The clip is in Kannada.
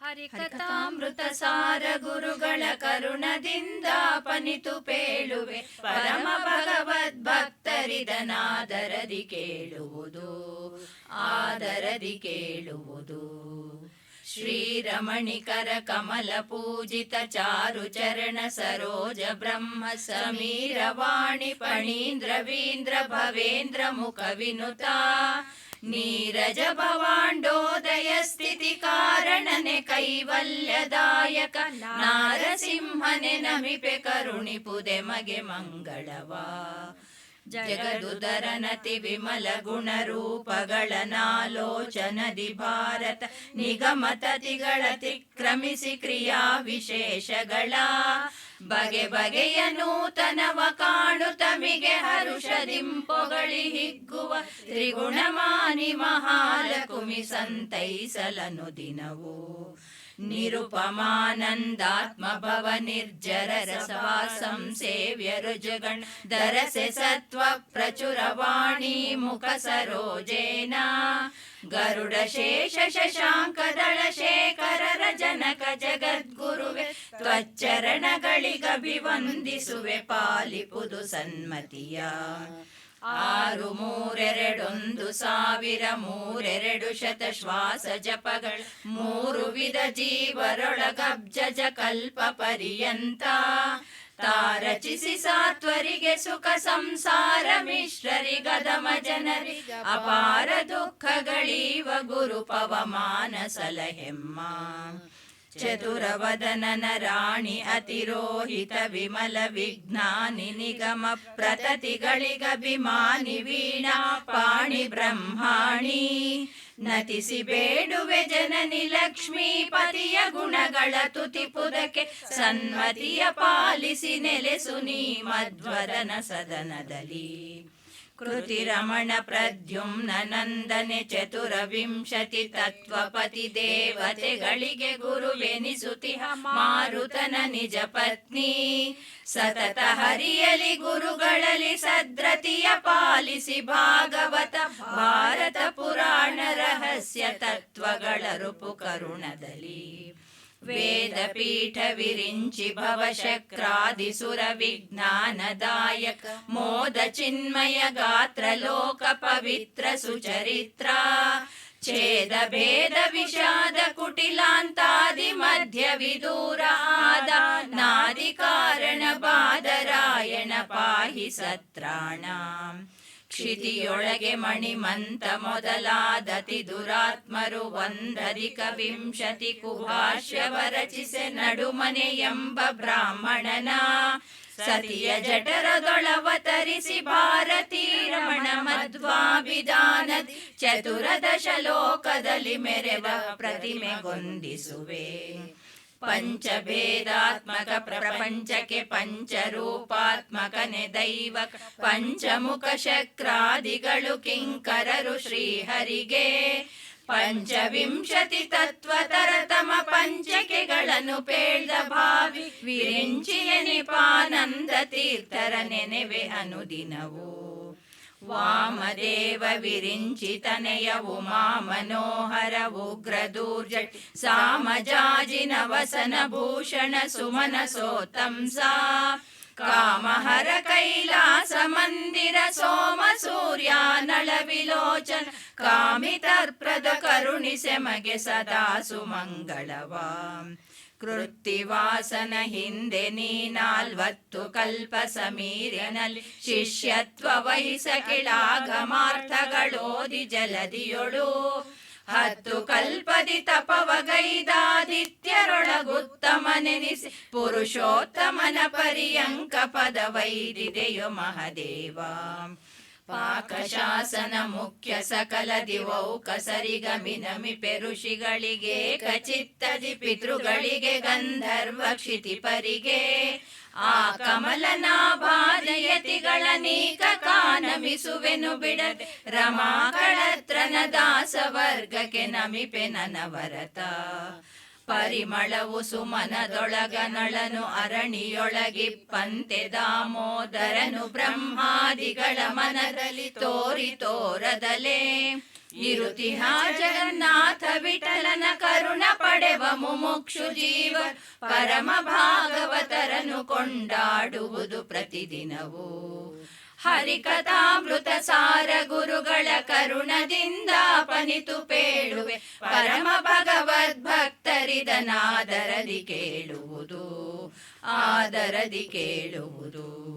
ಹರಿಕಥಾಮೃತ ಸಾರ ಗುರುಗಳ ಕರುಣದಿಂದ ಪನಿತು ಪೇಳುವೆ. ಪರಮ ಭಗವದ್ ಭಕ್ತರಿದನಾದರದಿ ಕೇಳುವುದು, ಆದರದಿ ಕೇಳುವುದು. ಶ್ರೀರಮಣಿಕರ ಕಮಲ ಪೂಜಿತ ಚಾರು ಚರಣ ಸರೋಜ ಬ್ರಹ್ಮ ಸಮೀರ ವಾಣಿ ಪಣೀಂದ್ರ ವೀಂದ್ರ ಭವೇಂದ್ರ ಮುಖ ವಿನುತ. ನೀರಜ ಭವಾಂಡೋದಯ ಕಾರಣನೆ ಕೈವಲ್ಯದಾಯಕ. ನಾರಸಿಂಹನೆ ನಮಿಪೆ ಕರುಣಿಪುದೆ ಮಗೆ ಮಂಗಳವಾ. ಜಗದುದರನತಿ ವಿಮಲ ಗುಣರೂಪಗಳ ನಾಲೋಚನದಿ ಭಾರತ. ನಿಗಮತತಿಗಳ ತಿಕ್ರಮಿಸಿ ಕ್ರಿಯಾ ವಿಶೇಷಗಳ ಬಗೆ ಬಗೆಯ ನೂತನವ ಕಾಣು ತಮಿಗೆ ಹರುಷದಿಂಪೊಗಳಿ ಹಿಗ್ಗುವ ತ್ರಿಗುಣಮಾನಿ ಮಹಾಲಕುಮಿ ಸಂತೈಸಲನು ದಿನವು. ನಿರುಪಮಾನಂದಾತ್ಮ ಭವ ನಿರ್ಜರ ರಸವಾಸಂ ಸೇವ್ಯ ದರಸೆ ಸತ್ವ ಪ್ರಚುರವಾಣಿ ಮುಖ ಸರೋಜೇನ. ಗರುಡ ಶೇಷ ಶಶಾಂಕದಳ ಶೇಖರರ ಜನಕ ಜಗದ್ಗುರುವೆ ತ್ವಚ್ಚರಣಗಳಿಗಭಿವಂದಿಸುವೆ ಪಾಲಿಪುದು ಸನ್ಮತಿಯ. ಆರು ಮೂರೆರಡೊಂದು ಸಾವಿರ ಮೂರೆರಡು ಶತ ಶ್ವಾಸ ಜಪಗಳ. ಮೂರು ವಿಧ ಜೀವರೊಳಗಬ್ಜಜ ಕಲ್ಪ ಪರ್ಯಂತ. ತಾರಚಿಸಿ ಸಾತ್ವರಿಗೆ ಸುಖ ಸಂಸಾರ, ಮಿಶ್ರರಿ ಗದಮ ಜನರಿ. ಅಪಾರ ದುಃಖಗಳೀವ ಗುರು ಪವಮಾನ ಸಲಹೆಮ್ಮ. ಚತುರವದನನ ರಾಣಿ ಅತಿರೋಹಿತ ವಿಮಲ ವಿಜ್ಞಾನಿ ನಿಗಮ ಪ್ರತತಿಗಳಿಗಭಿಮಾನಿ ವೀಣಾ ಪಾಣಿ ಬ್ರಹ್ಮಾಣಿ. ನತಿಸಿ ಬೇಡುವೆ ಜನನಿ ಲಕ್ಷ್ಮೀಪತಿಯ ಗುಣಗಳ ತುತಿಪುದಕ್ಕೆ ಸನ್ಮತಿಯ ಪಾಲಿಸಿ ನೆಲೆಸು ನೀ ಮಧ್ವದನ ಸದನದಲ್ಲಿ. ಕೃತಿ ರಮಣ ಪ್ರದ್ಯುಮ್ನ ನಂದನೆ ಚತುರ ವಿಂಶತಿ ತತ್ವಪತಿ ದೇವತೆಗಳಿಗೆ ಗುರುವೆನಿಸುತಿಹ ಮಾರುತನ ನಿಜ ಪತ್ನಿ. ಸತತ ಹರಿಯಲಿ ಗುರುಗಳಲ್ಲಿ ಸದ್ರತಿಯ ಪಾಲಿಸಿ ಭಾಗವತ ಭಾರತ ಪುರಾಣ ರಹಸ್ಯ ತತ್ವಗಳ ರುಪು ಕರುಣದಲ್ಲಿ. वेदपीठविरिञ्चि भवशक्रादिसुरविज्ञानदायक मोदचिन्मय गात्रलोक सुचरित्रा चेद भेद पाहि सत्राणाम्। ಕ್ಷಿತಿಯೊಳಗೆ ಮಣಿಮಂತ ಮೊದಲಾದತಿ ದುರಾತ್ಮರು ಒಂದಧಿಕ ವಿಂಶತಿ ಕುಭಾಷ್ಯವ ರಚಿಸೆ ನಡುಮನೆ ಎಂಬ ಬ್ರಾಹ್ಮಣನ ಸತಿಯ ಜಠರದೊಳವತರಿಸಿ ಭಾರತೀ ರಮಣ ಮಧ್ವಾಭಿಧಾನ ಚತುರದಶ ಲೋಕದಲ್ಲಿ ಮೆರೆವ ಪ್ರತಿಮೆಗೊಂದಿಸುವೆ ಪಂಚಭೇದಾತ್ಮಕ ಪ್ರಪಂಚಕ್ಕೆ ಪಂಚರೂಪಾತ್ಮಕನೆ ದೈವ ಪಂಚಮುಖ ಶಕ್ರಾದಿಗಳು ಕಿಂಕರರು ಶ್ರೀಹರಿಗೆ. ಪಂಚವಿಂಶತಿ ತತ್ವ ತರತಮ ಪಂಚಕೆಗಳನ್ನು ಪೇಳ್ದ ಭಾವಿ ವಿರಿಂಚಿಯ ನಿಪಾನಂದ ತೀರ್ಥರ ನೆನೆವೆ ಅನುದಿನವು. वामदेव विरिञ्चितनय उमा मनोहर उग्रदूर्जट सामजाजिनवसन भूषण सुमनसोतम् सा। कामहर कैलास मन्दिर सोम सूर्यानळविलोचन कामितर्प्रद करुणि शमगे सदा सुमङ्गलवा ಕೃತ್ತಿವಾಸನ ಹಿಂದೆ ನೀನಾಲ್ವತ್ತು ಕಲ್ಪ ಸಮೀರ್ಯನಲ್ಲಿ ಶಿಷ್ಯತ್ವ ವಹಿಸ ಕಿಳಾಗಮಾರ್ಥಗಳೋದಿ ಜಲದಿಯೊಳು. ಹತ್ತು ಕಲ್ಪದಿ ತಪವಗೈದಾದಿತ್ಯರೊಳಗುತ್ತಮನೆನಿಸಿ ಪುರುಷೋತ್ತಮನ ಪರ್ಯಂಕ ಪದವೈದಿದೆಯೋ ಮಹದೇವ. ಪಾಕಶಾಸನ ಮುಖ್ಯ ಸಕಲ ದಿವೌಕ ಸರಿಗಮಿನಮಿ ಪೆರುಷಿಗಳಿಗೆ ಕಚಿತ್ತದಿ ಪಿತೃಗಳಿಗೆ ಗಂಧರ್ವ ಕ್ಷಿತಿಪರಿಗೆ ಆ ಕಮಲನಾಭಾಜಯತಿಗಳ ನೀಕ ಕಾನಮಿಸುವೆನು ಬಿಡದೆ ರಮಾಕಳತ್ರನ ದಾಸ ವರ್ಗಕ್ಕೆ ನಮಿಪೆ ನನವರತ. ಪರಿಮಳವು ಸುಮನದೊಳಗ ನಳನು ಅರಣಿಯೊಳಗಿಪ್ಪಂತೆ ದಾಮೋದರನು ಬ್ರಹ್ಮಾದಿಗಳ ಮನದಲ್ಲಿ ತೋರಿ ತೋರದಲೇ. ಇರುತಿಹ ಜಗನ್ನಾಥ ವಿಠಲನ ಕರುಣ ಪಡೆವ ಮುಮುಕ್ಷು ಜೀವ ಪರಮ ಭಾಗವತರನು ಕೊಂಡಾಡುವುದು ಪ್ರತಿದಿನವೂ. ಹರಿಕಥಾಮೃತ ಸಾರ ಗುರುಗಳ ಕರುಣದಿಂದ ಪನಿತು ಪೇಳುವೆ. ಪರಮ ಭಗವದ್ ಭಕ್ತರಿದನಾದರದಿ ಕೇಳುವುದು ಆದರದಿ ಕೇಳುವುದು.